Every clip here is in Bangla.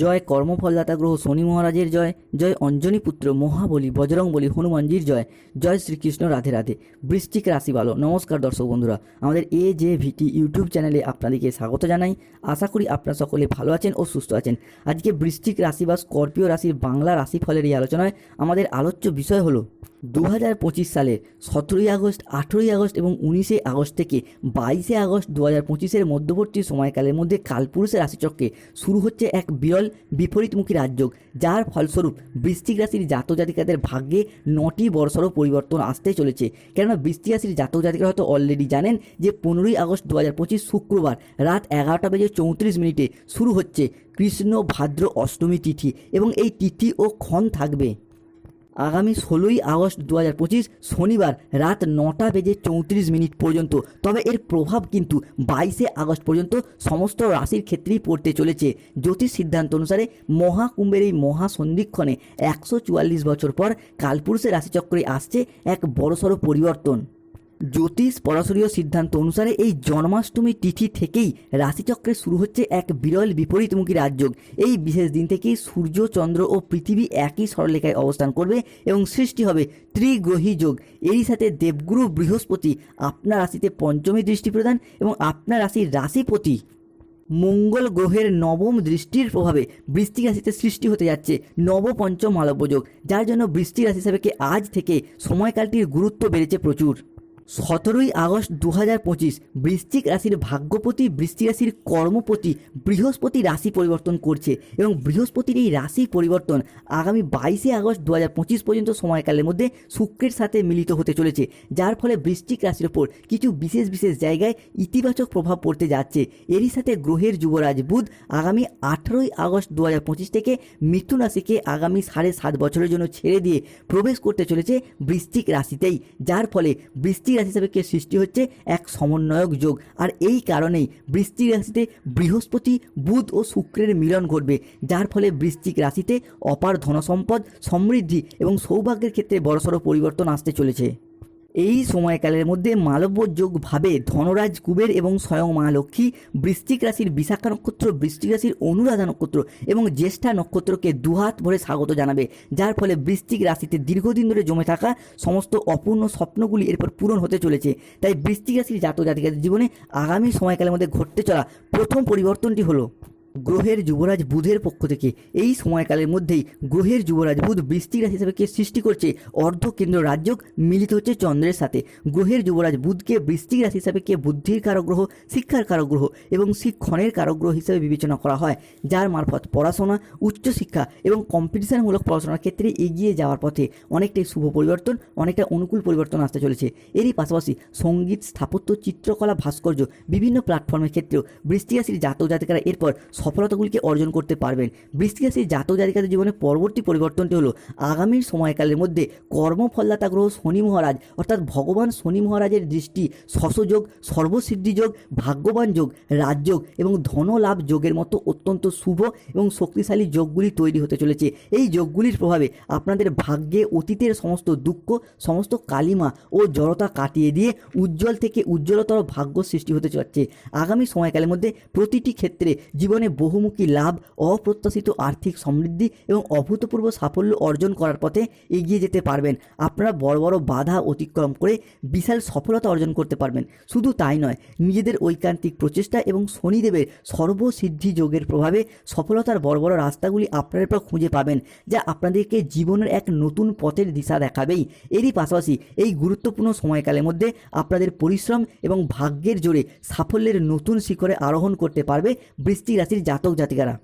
জয় কর্মফলদাতা গ্রহ শনি মহারাজের জয় জয় অঞ্জনী পুত্র মহাবলী বজরং বলি হনুমানজির জয় জয় শ্রীকৃষ্ণ রাধে রাধে। বৃশ্চিক রাশি ভালো নমস্কার দর্শক বন্ধুরা। আমাদের এ জে ভিটি ইউটিউব চ্যানেলে আপনাদেরকে স্বাগত জানাই। আশা করি আপনারা সকলে ভালো আছেন ও সুস্থ আছেন। আজকে বৃষ্টিক রাশি বা স্করপিও রাশির বাংলা রাশিফলের এই আলোচনায় আমাদের আলোচ্য বিষয় হলো দু হাজার পঁচিশ সালের সতেরোই আগস্ট, আঠেরোই আগস্ট এবং উনিশে আগস্ট থেকে বাইশে আগস্ট দু হাজার পঁচিশের মধ্যবর্তী সময়কালের মধ্যে কালপুরুষের রাশিচক্রে শুরু হচ্ছে এক বিরল বিপরীতমুখী রাজযোগ, যার ফলস্বরূপ বৃশ্চিক রাশির জাতক জাতিকাদের ভাগ্যে নটি বর্ষরও পরিবর্তন আসতে চলেছে। কেননা বৃষ্টি রাশির জাতক হয়তো অলরেডি জানেন যে পনেরোই আগস্ট দু হাজার পঁচিশ শুক্রবার রাত এগারোটা বেজে চৌত্রিশ মিনিটে শুরু হচ্ছে কৃষ্ণ ভাদ্র অষ্টমী তিথি এবং এই তিথি ও ক্ষণ থাকবে। আগামী ষোলোই আগস্ট দু হাজার পঁচিশ শনিবার রাত নটা বেজে চৌত্রিশ মিনিট পর্যন্ত। তবে এর প্রভাব কিন্তু বাইশে আগস্ট পর্যন্ত সমস্ত রাশির ক্ষেত্রেই পড়তে চলেছে। জ্যোতিষ সিদ্ধান্ত অনুসারে মহাকুম্ভের এই মহাসন্ধিক্ষণে একশো চুয়াল্লিশ বছর পর কালপুরুষের রাশিচক্রে আসছে এক বড়সড় পরিবর্তন। জ্যোতিষ পরাশরীয় সিদ্ধান্ত অনুসারে এই জন্মাষ্টমী তিথি থেকেই রাশিচক্রে শুরু হচ্ছে এক বিরল বিপরীতমুখী রাজযোগ। এই বিশেষ দিন থেকেই সূর্য, চন্দ্র ও পৃথিবী একই সরলরেখায় অবস্থান করবে এবং সৃষ্টি হবে ত্রিগ্রহী যোগ। এরই সাথে দেবগুরু বৃহস্পতি আপনার রাশিতে পঞ্চমী দৃষ্টি প্রদান এবং আপনার রাশির রাশিপতি মঙ্গল গ্রহের নবম দৃষ্টির প্রভাবে বৃষ্টিক রাশিতে সৃষ্টি হতে যাচ্ছে নবপঞ্চম মালব্যযোগ যার জন্য বৃষ্টিক রাশি হিসাবে আজ থেকে সময়কালটির গুরুত্ব বেড়েছে প্রচুর। সতেরোই আগস্ট দু হাজার পঁচিশ বৃশ্চিক রাশির ভাগ্যপতি, বৃশ্চিক রাশির কর্মপতি বৃহস্পতি রাশি পরিবর্তন করছে এবং বৃহস্পতির এই রাশি পরিবর্তন আগামী বাইশে আগস্ট দু হাজার পঁচিশ পর্যন্ত সময়কালের মধ্যে শুক্রের সাথে মিলিত হতে চলেছে, যার ফলে বৃশ্চিক রাশির ওপর কিছু বিশেষ বিশেষ জায়গায় ইতিবাচক প্রভাব পড়তে যাচ্ছে। এরই সাথে গ্রহের যুবরাজ বুধ আগামী আঠারোই আগস্ট দু হাজার পঁচিশ থেকে মিথুন রাশিকে আগামী সাড়ে সাত বছরের জন্য ছেড়ে দিয়ে প্রবেশ করতে চলেছে বৃশ্চিক রাশিতেই, যার ফলে বৃশ্চিক রাশি হিসাবে কে সৃষ্টি হচ্ছে? এক সমন্বয়ক যোগ। আর এই কারণেই বৃশ্চিক রাশিতে বৃহস্পতি, বুধ ও শুক্রের মিলন ঘটবে, যার ফলে বৃশ্চিক রাশিতে অপার ধনসম্পদ, সমৃদ্ধি এবং সৌভাগ্যের ক্ষেত্রে বড়সড় পরিবর্তন আসতে চলেছে। এই সময়কালের মধ্যে মালব্যযোগভাবে ধনরাজ কুবের এবং স্বয়ং মা লক্ষ্মী বৃশ্চিক রাশির বিশাখা নক্ষত্র, বৃশ্চিক রাশির অনুরাধা নক্ষত্র এবং জ্যেষ্ঠা নক্ষত্রকে দুহাত ভরে স্বাগত জানাবে, যার ফলে বৃশ্চিক রাশিতে দীর্ঘদিন ধরে জমে থাকা সমস্ত অপূর্ণ স্বপ্নগুলি এরপর পূরণ হতে চলেছে। তাই বৃশ্চিক রাশির জাতক জাতিকাদের জীবনে আগামী সময়কালের মধ্যে ঘটতে চলা প্রথম পরিবর্তনটি হলো গ্রহের যুবরাজ বুধের পক্ষ থেকে। এই সময়কালের মধ্যেই গ্রহের যুবরাজ বুধ বৃষ্টি রাশি হিসাবে সৃষ্টি করছে? অর্ধ কেন্দ্র রাজ্য মিলিত হচ্ছে চন্দ্রের সাথে। গ্রহের যুবরাজ বুধকে বৃষ্টিক রাশি হিসাবে কে বুদ্ধির কারগ্রহ শিক্ষার কারগ্রহ এবং শিক্ষণের কারক গ্রহ হিসাবে বিবেচনা করা হয়, যার মারফত পড়াশোনা, উচ্চশিক্ষা এবং কম্পিটিশনমূলক পড়াশোনার ক্ষেত্রে এগিয়ে যাওয়ার পথে অনেকটাই শুভ পরিবর্তন, অনেকটা অনুকূল পরিবর্তন আসতে চলেছে। এরই পাশাপাশি সংগীত, স্থাপত্য, চিত্রকলা, ভাস্কর্য, বিভিন্ন প্ল্যাটফর্মের ক্ষেত্রেও বৃষ্টি রাশির জাতক জাতিকারা এরপর সফলতাগুলিকে অর্জন করতে পারবেন। বৃষ্টি রাশির জাতক জাতিকাদের জীবনে পরবর্তী পরিবর্তনটি হলো আগামী সময়কালের মধ্যে কর্মফলদাতা গ্রহ শনি মহারাজ, অর্থাৎ ভগবান শনি মহারাজের দৃষ্টি শশযোগ সর্বসিদ্ধি যোগ, ভাগ্যবান যোগ রাজযোগ এবং ধনলাভ যোগের মতো অত্যন্ত শুভ এবং শক্তিশালী যোগগুলি তৈরি হতে চলেছে। এই যোগগুলির প্রভাবে আপনাদের ভাগ্যে অতীতের সমস্ত দুঃখ, সমস্ত কালিমা ও জড়তা কাটিয়ে দিয়ে উজ্জ্বল থেকে উজ্জ্বলতর ভাগ্য সৃষ্টি হতে যাচ্ছে আগামী সময়কালের মধ্যে প্রতিটি ক্ষেত্রে জীবনে বহুমুখী লাভ, অপ্রত্যাশিত আর্থিক সমৃদ্ধি এবং অভূতপূর্ব সাফল্য অর্জন করার পথে এগিয়ে যেতে পারবেন। আপনারা বড় বড় বাধা অতিক্রম করে বিশাল সফলতা অর্জন করতে পারবেন। শুধু তাই নয়, নিজেদের ঐকান্তিক প্রচেষ্টা এবং শনিদেবের সর্বসিদ্ধি যোগের প্রভাবে সফলতার বড় বড় রাস্তাগুলি আপনারা পর খুঁজে পাবেন, যা আপনাদেরকে জীবনের এক নতুন পথের দিশা দেখাবেই। এরই পাশাপাশি এই গুরুত্বপূর্ণ সময়কালের মধ্যে আপনাদের পরিশ্রম এবং ভাগ্যের জোরে সাফল্যের নতুন শিখরে আরোহণ করতে পারবে বৃষ্টি রাশির জাতক জাতিকারা।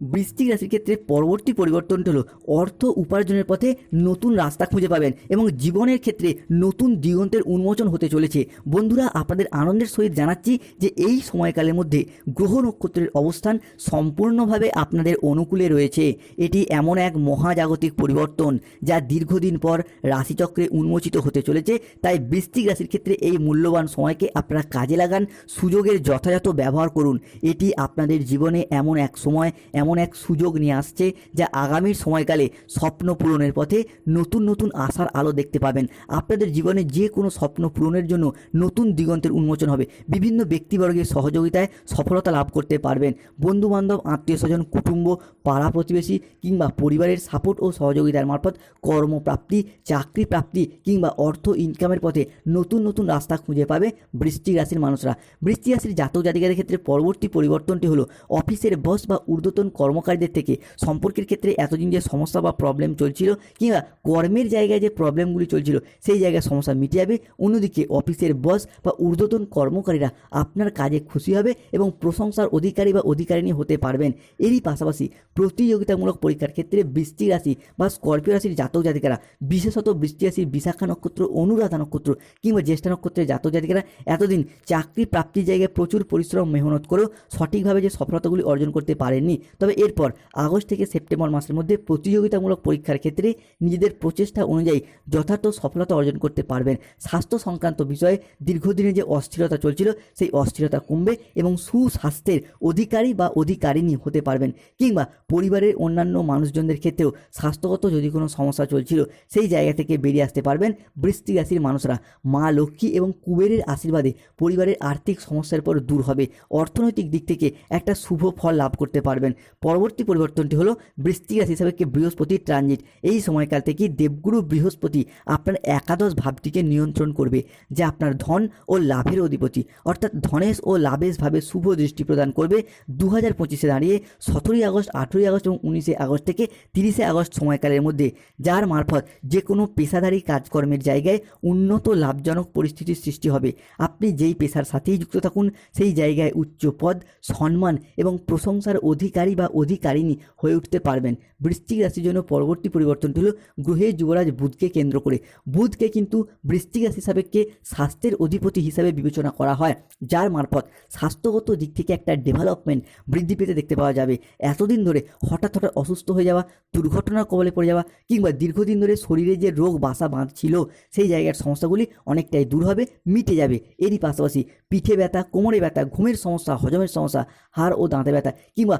বৃশ্চিক রাশির ক্ষেত্রে পরবর্তী পরিবর্তনটি হলো অর্থ উপার্জনের পথে নতুন রাস্তা খুঁজে পাবেন এবং জীবনের ক্ষেত্রে নতুন দিগন্তের উন্মোচন হতে চলেছে। বন্ধুরা, আপনাদের আনন্দের সহিত জানাচ্ছি যে এই সময়কালের মধ্যে গ্রহ নক্ষত্রের অবস্থান সম্পূর্ণভাবে আপনাদের অনুকূলে রয়েছে। এটি এমন এক মহাজাগতিক পরিবর্তন যা দীর্ঘদিন পর রাশিচক্রে উন্মোচিত হতে চলেছে। তাই বৃশ্চিক রাশির ক্ষেত্রে এই মূল্যবান সময়কে আপনারা কাজে লাগান, সুযোগের যথাযথ ব্যবহার করুন। এটি আপনাদের জীবনে এমন এক সময়, এমন এমন এক সুযোগ নিয়ে আসছে যা আগামীর সময়কালে স্বপ্ন পূরণের পথে নতুন নতুন আশার আলো দেখতে পাবেন। আপনাদের জীবনে যে কোনো স্বপ্ন পূরণের জন্য নতুন দিগন্তের উন্মোচন হবে। বিভিন্ন ব্যক্তিবর্গের সহযোগিতায় সফলতা লাভ করতে পারবেন। বন্ধু বান্ধব আত্মীয় স্বজন কুটুম্ব, পাড়া প্রতিবেশী কিংবা পরিবারের সাপোর্ট ও সহযোগিতার মারফত কর্মপ্রাপ্তি, চাকরি প্রাপ্তি কিংবা অর্থ ইনকামের পথে নতুন নতুন রাস্তা খুঁজে পাবে বৃষ্টিক রাশির মানুষরা। বৃষ্টি রাশির জাতক জাতিকাদের ক্ষেত্রে পরবর্তী পরিবর্তনটি হলো অফিসের বস বা ঊর্ধ্বতন কর্মকারীদের থেকে সম্পর্কের ক্ষেত্রে এতদিন যে সমস্যা বা প্রবলেম চলছিল কিংবা কর্মের জায়গায় যে প্রবলেমগুলি চলছিল, সেই জায়গায় সমস্যা মিটে যাবে। অন্যদিকে অফিসের বস বা ঊর্ধ্বতন কর্মকারীরা আপনার কাজে খুশি হবে এবং প্রশংসার অধিকারী বা অধিকারিণী হতে পারবেন। এরই পাশাপাশি প্রতিযোগিতামূলক পরীক্ষার ক্ষেত্রে বৃষ্টি রাশি বা স্করপিও রাশির জাতক জাতিকারা, বিশেষত বৃষ্টি রাশির বিশাখা নক্ষত্র, অনুরাধা নক্ষত্র কিংবা জ্যেষ্ঠা নক্ষত্রের জাতক জাতিকারা এতদিন চাকরি প্রাপ্তির জায়গায় প্রচুর পরিশ্রম, মেহনত করেও সঠিকভাবে যে সফলতাগুলি অর্জন করতে পারেননি। তবে এরপর আগস্ট থেকে সেপ্টেম্বর মাসের মধ্যে প্রতিযোগিতামূলক পরীক্ষার ক্ষেত্রে নিজেদের প্রচেষ্টা অনুযায়ী যথার্থ সফলতা অর্জন করতে পারবেন। স্বাস্থ্য সংক্রান্ত বিষয়ে দীর্ঘদিনে যে অস্থিরতা চলছিল, সেই অস্থিরতা কমবে এবং সুস্বাস্থ্যের অধিকারী বা অধিকারিণী হতে পারবেন কিংবা পরিবারের অন্যান্য মানুষজনদের ক্ষেত্রেও স্বাস্থ্যগত যদি কোনো সমস্যা চলছিল, সেই জায়গা থেকে বেরিয়ে আসতে পারবেন বৃষ্টি রাশির মানুষরা। মা লক্ষ্মী এবং কুবেরের আশীর্বাদে পরিবারের আর্থিক সমস্যার পর দূর হবে। অর্থনৈতিক দিক থেকে একটা শুভ ফল লাভ করতে পারবেন। পরবর্তী পরিবর্তনটি হলো বৃষ্টি রাশি হিসাবে কি বৃহস্পতির ট্রানজিট এই সময়কাল থেকে দেবগুরু বৃহস্পতি আপনার একাদশ ভাবটিকে নিয়ন্ত্রণ করবে, যা আপনার ধন ও লাভের অধিপতি। অর্থাৎ ধনেশ ও লাভেশ ভাবে শুভ দৃষ্টি প্রদান করবে দু হাজার পঁচিশে দাঁড়িয়ে সতেরোই আগস্ট, আঠেরোই আগস্ট এবং উনিশে আগস্ট থেকে তিরিশে আগস্ট সময়কালের মধ্যে, যার মারফত যে কোনো পেশাদারি কাজকর্মের জায়গায় উন্নত লাভজনক পরিস্থিতির সৃষ্টি হবে। আপনি যেই পেশার সাথেই যুক্ত থাকুন, সেই জায়গায় উচ্চ পদ, সম্মান এবং প্রশংসার অধিকারী বা অধিকারিণী হয়ে উঠতে পারবেন। বৃশ্চিক রাশির জন্য পরবর্তী পরিবর্তনটি হলো গ্রহের যুবরাজ বুধকে কেন্দ্র করে। বুধকে কিন্তু বৃশ্চিক রাশি সাপেক্ষে স্বাস্থ্যের অধিপতি হিসাবে বিবেচনা করা হয়, যার মারফত স্বাস্থ্যগত দিক থেকে একটা ডেভেলপমেন্ট বৃদ্ধি পেতে দেখতে পাওয়া যাবে। এতদিন ধরে হঠাৎ হঠাৎ অসুস্থ হয়ে যাওয়া, দুর্ঘটনার কবলে পড়ে যাওয়া, কিংবা দীর্ঘদিন ধরে শরীরে যে রোগ বাসা বাঁধছিল, সেই জায়গার সমস্যাগুলি অনেকটাই দূর হবে, মিটে যাবে। এরই পাশাপাশি পিঠে ব্যথা, কোমরে ব্যথা, ঘুমের সমস্যা, হজমের সমস্যা, হাড় ও দাঁতে ব্যথা, কিংবা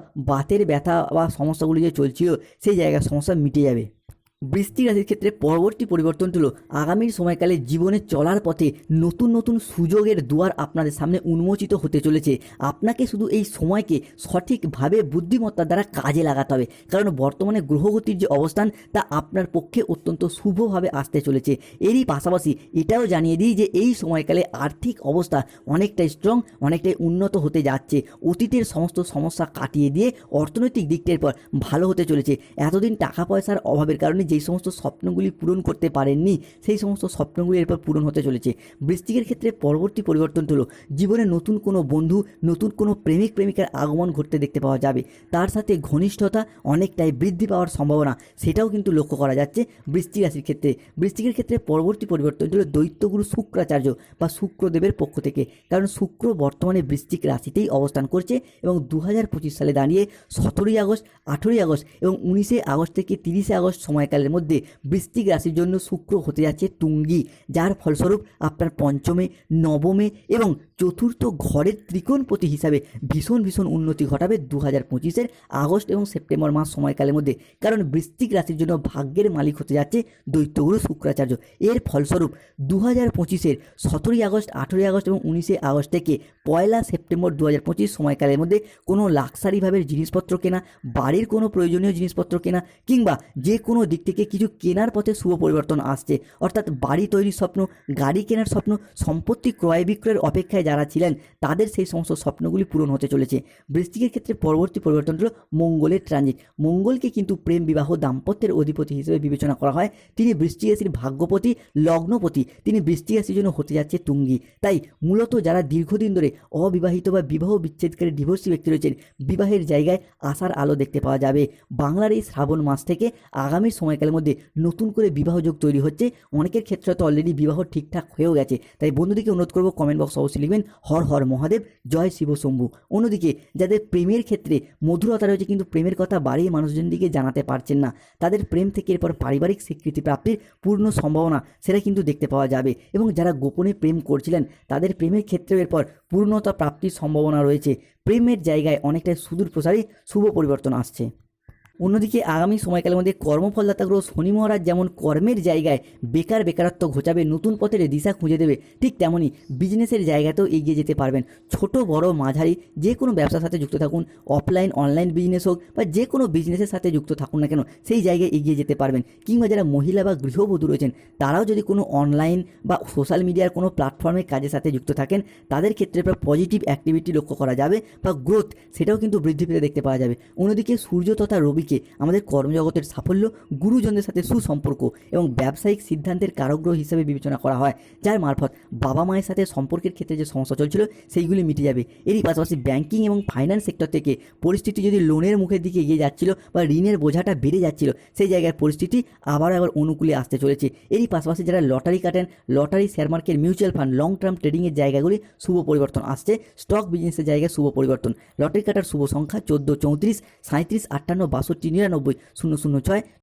বাতের ব্যথা বা সমস্যাগুলি যে চলছিল সেই জায়গার সমস্যা মিটে যাবে। বৃষ্টি রাশির ক্ষেত্রে পরবর্তী পরিবর্তন হলো আগামী সময়কালে জীবনে চলার পথে নতুন নতুন সুযোগের দুয়ার আপনাদের সামনে উন্মোচিত হতে চলেছে। আপনাকে শুধু এই সময়কে সঠিকভাবে বুদ্ধিমত্তার দ্বারা কাজে লাগাতে হবে। কারণ বর্তমানে গ্রহগতির যে অবস্থান, তা আপনার পক্ষে অত্যন্ত শুভভাবে আসতে চলেছে। এরই পাশাপাশি এটাও জানিয়ে দিই যে এই সময়কালে আর্থিক অবস্থা অনেকটাই স্ট্রং অনেকটাই উন্নত হতে যাচ্ছে। অতীতের সমস্ত সমস্যা কাটিয়ে দিয়ে অর্থনৈতিক দিকটার পর ভালো হতে চলেছে। এতদিন টাকা পয়সার অভাবের কারণে যেই সমস্ত স্বপ্নগুলি পূরণ করতে পারেননি, সেই সমস্ত স্বপ্নগুলি এরপর পূরণ হতে চলেছে। বৃষ্টিকের ক্ষেত্রে পরবর্তী পরিবর্তন হলো, জীবনে নতুন কোনো বন্ধু, নতুন কোনো প্রেমিক, প্রেমিকার আগমন ঘটতে দেখতে পাওয়া যাবে। তার সাথে ঘনিষ্ঠতা অনেকটাই বৃদ্ধি পাওয়ার সম্ভাবনা, সেটাও কিন্তু লক্ষ্য করা যাচ্ছে বৃষ্টি রাশির ক্ষেত্রে। বৃষ্টিকের ক্ষেত্রে পরবর্তী পরিবর্তন হলো দৈত্যগুরু শুক্রাচার্য বা শুক্রদেবের পক্ষ থেকে, কারণ শুক্র বর্তমানে বৃষ্টিক রাশিতেই অবস্থান করছে এবং দু হাজার পঁচিশ সালে দাঁড়িয়ে সতেরোই আগস্ট, আঠেরোই আগস্ট এবং উনিশে আগস্ট থেকে তিরিশে আগস্ট সময়কালের মধ্যে বৃষ্টিক রাশির জন্য শুক্র হতে যাচ্ছে টুঙ্গি যার ফলস্বরূপ আপনার পঞ্চমে, নবমে এবং চতুর্থ ঘরের ত্রিকোণপতি হিসাবে ভীষণ ভীষণ উন্নতি ঘটাবে দু হাজার পঁচিশের আগস্ট এবং সেপ্টেম্বর মাস সময়কালের মধ্যে। কারণ বৃশ্চিক রাশির জন্য ভাগ্যের মালিক হতে যাচ্ছে দৈত্যগুরু শুক্রাচার্য। এর ফলস্বরূপ দু হাজার পঁচিশের সতেরোই আগস্ট, আঠেরোই আগস্ট এবং উনিশে আগস্ট থেকে পয়লা সেপ্টেম্বর দু হাজার পঁচিশ সময়কালের মধ্যে কোনো লাক্সারিভাবে জিনিসপত্র কেনা, বাড়ির কোনো প্রয়োজনীয় জিনিসপত্র কেনা কিংবা যে কোনো দিক থেকে কিছু কেনার পথে শুভ পরিবর্তন আসছে। অর্থাৎ বাড়ি তৈরির স্বপ্ন, গাড়ি কেনার স্বপ্ন, সম্পত্তি ক্রয় বিক্রয়ের অপেক্ষায় যারা ছিলেন, তাদের সেই সমস্ত স্বপ্নগুলি পূরণ হতে চলেছে। বৃষ্টিকের ক্ষেত্রে পরবর্তী পরিবর্তন হলো মঙ্গলের ট্রানজিট মঙ্গলকে কিন্তু প্রেম, বিবাহ, দাম্পত্যের অধিপতি হিসেবে বিবেচনা করা হয়। তিনি বৃষ্টি রাশির ভাগ্যপতি, লগ্নপতি। তিনি বৃষ্টি রাশির জন্য হতে যাচ্ছে তুঙ্গি। তাই মূলত যারা দীর্ঘদিন ধরে অবিবাহিত বা বিবাহ বিচ্ছেদকারী ডিভোর্সি ব্যক্তি রয়েছেন, বিবাহের জায়গায় আসার আলো দেখতে পাওয়া যাবে। বাংলার এই শ্রাবণ মাস থেকে আগামী সময়কালের মধ্যে নতুন করে বিবাহযোগ তৈরি হচ্ছে। অনেকের ক্ষেত্রে তো অলরেডি বিবাহ ঠিকঠাক হয়েও গেছে। তাই বন্ধুদিকে অনুরোধ করব কমেন্ট বক্স অবশ্যই হর হর মহাদেব, জয় শিব শম্ভু। অন্যদিকে, যাদের প্রেমের ক্ষেত্রে মধুরতা রয়েছে, কিন্তু প্রেমের কথা বাড়িয়ে মানুষজন দিকে জানাতে পারছেন না, তাদের প্রেম থেকে এরপর পারিবারিক স্বীকৃতি প্রাপ্তির পূর্ণ সম্ভাবনা সেটা কিন্তু দেখতে পাওয়া যাবে। এবং যারা গোপনে প্রেম করছিলেন, তাদের প্রেমের ক্ষেত্রেও এরপর পূর্ণতা প্রাপ্তির সম্ভাবনা রয়েছে। প্রেমের জায়গায় অনেকটাই সুদূর প্রসারী শুভ পরিবর্তন আসছে। অন্যদিকে আগামী সময়কালের মধ্যে কর্মফলদাতা গ্রহ শনি মহারাজ যেমন কর্মের জায়গায় বেকার বেকারত্ব ঘোচাবে, নতুন পথের দিশা খুঁজে দেবে, ঠিক তেমনই বিজনেসের জায়গাতেও এগিয়ে যেতে পারবেন। ছোট, বড়, মাঝারি, যে কোনো ব্যবসার সাথে যুক্ত থাকুন অফলাইন অনলাইন বিজনেস হোক বা যে কোনো বিজনেসের সাথে যুক্ত থাকুন না কেন, সেই জায়গায় এগিয়ে যেতে পারবেন। কিংবা যারা মহিলা বা গৃহবধূ রয়েছেন, তারাও যদি কোনো অনলাইন বা সোশ্যাল মিডিয়ার কোনো প্ল্যাটফর্মের কাজের সাথে যুক্ত থাকেন, তাদের ক্ষেত্রে পজিটিভ অ্যাক্টিভিটি লক্ষ্য করা যাবে বা গ্রোথ সেটাও কিন্তু বৃদ্ধি পেতে দেখতে পাওয়া যাবে। অন্যদিকে সূর্য তথা রবিকে আমাদের কর্মজগতের সাফল্য, গুরুজনদের সাথে সুসম্পর্ক এবং ব্যবসায়িক সিদ্ধান্তের কারগ্রহ হিসেবে বিবেচনা করা হয়, যার মারফত বাবা মায়ের সাথে সম্পর্কের ক্ষেত্রে যে সমস্যা চলছিল, সেইগুলি মিটে যাবে। এরই পাশাপাশি ব্যাংকিং এবং ফাইন্যান্স সেক্টর থেকে পরিস্থিতি যদি লোনের মুখের দিকে এগিয়ে যাচ্ছিল বা ঋণের বোঝাটা বেড়ে যাচ্ছিল, সেই জায়গায় পরিস্থিতি আবার আবার অনুকূলে আসতে চলেছে। এরই পাশাপাশি যারা লটারি কাটেন, lottery share market, mutual fund, long term ট্রেডিংয়ের জায়গাগুলি শুভ পরিবর্তন আসছে, স্টক বিজনেসের জায়গায় শুভ পরিবর্তন। লটারি কাটার শুভ সংখ্যা চোদ্দ, চৌত্রিশ সাঁত্রিশ আটান্ন, বাষট্টি নিরানব্বই শূন্য শূন্য ছয়